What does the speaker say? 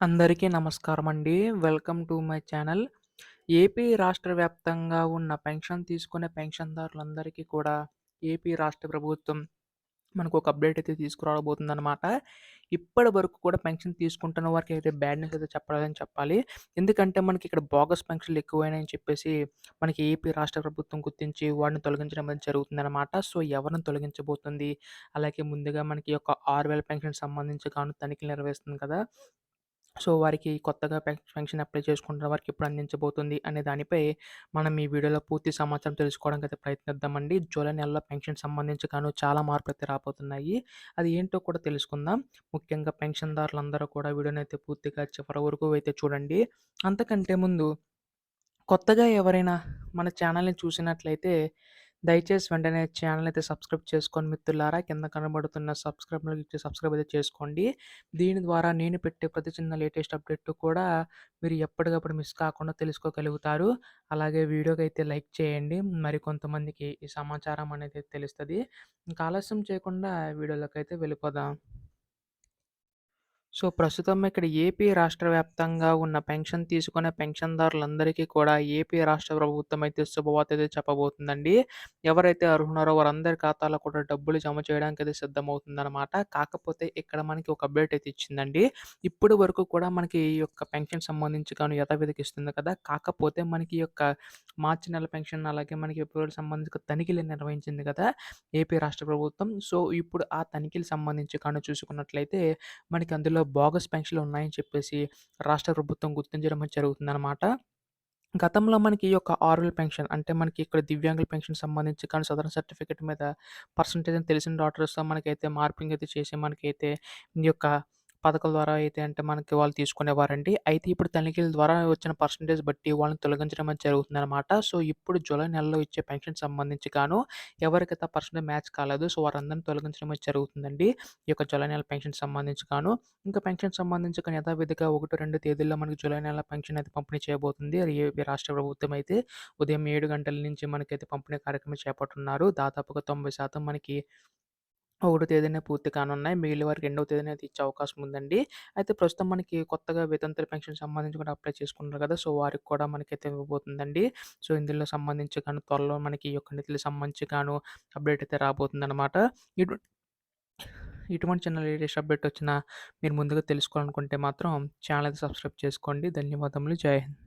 అందరికీ నమస్కారం అండి welcome to my channel. AP రాష్ట్ర వ్యాప్తంగా ఉన్న పెన్షన్ తీసుకునే పెన్షన్‌దారులందరికీ కూడా ఏపీ రాష్ట్ర ప్రభుత్వం మనకు ఒక అప్డేట్ అయితే తీసుకురాబోతుందనమాట. ఇప్పటి వరకు కూడా పెన్షన్ తీసుకుంటున్న వారికైతే బ్యాడ్ న్యూస్ అయితే చెప్పలేదని చెప్పాలి. ఎందుకంటే మనకి ఇక్కడ బోగస్ పెన్షన్‌లు ఎక్కువైనాయని చెప్పేసి మనకి ఏపీ రాష్ట్ర ప్రభుత్వం గుర్తించి వాటిని తొలగించడం అనేది జరుగుతుందనమాట. సో, ఎవరిని తొలగించబోతుంది? అలాగే ముందుగా మనకి ఒక ఆరు వేల పెన్షన్ సంబంధించి కాను తనిఖీలు నిర్వహిస్తుంది కదా! సో, వారికి కొత్తగా పెన్ పెన్షన్ అప్లై చేసుకుంటున్న వారికి ఎప్పుడు అందించబోతుంది అనే దానిపై మనం ఈ వీడియోలో పూర్తి సమాచారం తెలుసుకోవడానికి అయితే ప్రయత్నిద్దామండి. జూలై నెలలో పెన్షన్ సంబంధించి గాను చాలా మార్పులు అయితే రాబోతున్నాయి. అది ఏంటో కూడా తెలుసుకుందాం. ముఖ్యంగా పెన్షన్‌దారులందరూ కూడా వీడియోని అయితే పూర్తిగా చివరి వరకు అయితే చూడండి. అంతకంటే ముందు కొత్తగా ఎవరైనా మన ఛానల్‌ని చూసినట్లయితే దయచేసి వెంటనే ఛానల్ అయితే సబ్స్క్రైబ్ చేసుకోండి మిత్రులారా. కింద కనబడుతున్న సబ్స్క్రైబ్ ఇచ్చి సబ్స్క్రైబ్ అయితే చేసుకోండి. దీని ద్వారా నేను పెట్టే ప్రతి చిన్న లేటెస్ట్ అప్డేట్ కూడా మీరు ఎప్పటికప్పుడు మిస్ కాకుండా తెలుసుకోగలుగుతారు. అలాగే వీడియోకైతే లైక్ చేయండి. మరి కొంతమందికి ఈ సమాచారం అనేది తెలుస్తుంది ఇంకా ఆలస్యం చేయకుండా వీడియోలోకి అయితే వెళ్ళిపోదాం. సో, ప్రస్తుతం ఇక్కడ ఏపీ రాష్ట్ర వ్యాప్తంగా ఉన్న పెన్షన్ తీసుకునే పెన్షన్‌దారులందరికీ కూడా ఏపీ రాష్ట్ర ప్రభుత్వం అయితే శుభవార్త అయితే చెప్పబోతుందండి. ఎవరైతే అర్హులున్నారో వారందరి ఖాతాలో కూడా డబ్బులు జమ చేయడానికి అయితే సిద్ధమవుతుందన్నమాట కాకపోతే ఇక్కడ మనకి ఒక అప్డేట్ అయితే ఇచ్చిందండి. ఇప్పటి వరకు కూడా మనకి ఈ యొక్క పెన్షన్ సంబంధించి కానీ యథావిధికి ఇస్తుంది కదా! కాకపోతే మనకి ఈ యొక్క మార్చి నెల పెన్షన్ అలాగే మనకి ఫిబ్రవరి సంబంధించిన తనిఖీలు నిర్వహించింది కదా! ఏపీ రాష్ట్ర ప్రభుత్వం. సో, ఇప్పుడు ఆ తనిఖీలు సంబంధించి కానీ చూసుకున్నట్లయితే మనకి అందులో బోగస్ పెన్షన్‌లు ఉన్నాయని చెప్పేసి రాష్ట్ర ప్రభుత్వం గుర్తించడం జరుగుతుందన్నమాట జరుగుతుందనమాట. గతంలో మనకి ఈ యొక్క 6000 పెన్షన్ అంటే మనకి ఇక్కడ దివ్యాంగుల పెన్షన్ సంబంధించి కానీ సదరన్ సర్టిఫికేట్ మీద పర్సంటేజ్ అని తెలిసిన డాక్టర్స్‌తో మనకైతే మార్పింగ్ అయితే చేసి మనకైతే ఈ యొక్క పథకాల ద్వారా అయితే అంటే మనకి వాళ్ళు తీసుకునేవారండి. అయితే ఇప్పుడు తనిఖీల ద్వారా వచ్చిన పర్సెంటేజ్ బట్టి వాళ్ళని తొలగించడం అనేది జరుగుతుందనమాట. సో, ఇప్పుడు జూలై నెలలో ఇచ్చే పెన్షన్ సంబంధించి గాను ఎవరికైతే ఆ పర్సెంటేజ్ మ్యాచ్ కాలేదు సో, వారందరిని తొలగించడం అనేది జరుగుతుందండి. ఈ యొక్క జూలై నెల పెన్షన్ సంబంధించి గాను. ఇంకా పెన్షన్ సంబంధించి కానీ యథావిధిగా 1, 2 తేదీల్లో మనకి జూలై నెల పెన్షన్ అయితే పంపిణీ చేయబోతుంది. ఏపీ రాష్ట్ర ప్రభుత్వం అయితే ఉదయం 7 గంటల నుంచి మనకైతే పంపిణీ కార్యక్రమం చేపట్టనున్నారు. దాదాపుగా 90% మనకి ఒకటో తేదీనే పూర్తి కానున్నాయి. మిగిలిన వారికి రెండవ తేదీన అయితే ఇచ్చే అవకాశం ఉందండి. అయితే ప్రస్తుతం మనకి కొత్తగా వేతంతర పెన్షన్ సంబంధించి కూడా అప్లై చేసుకున్నారు కదా! సో, వారికి కూడా మనకైతే ఇవ్వబోతుందండి. సో, ఇందులో సంబంధించి గాను త్వరలో మనకి ఈ యొక్క నిధులకు సంబంధించి గాను అప్డేట్ అయితే రాబోతుందన్నమాట ఇటువంటి ఇటువంటి చిన్న లేటెస్ట్ అప్డేట్ వచ్చినా మీరు ముందుగా తెలుసుకోవాలనుకుంటే మాత్రం ఛానల్ అయితే సబ్స్క్రైబ్ చేసుకోండి. ధన్యవాదములు. జై హింద్.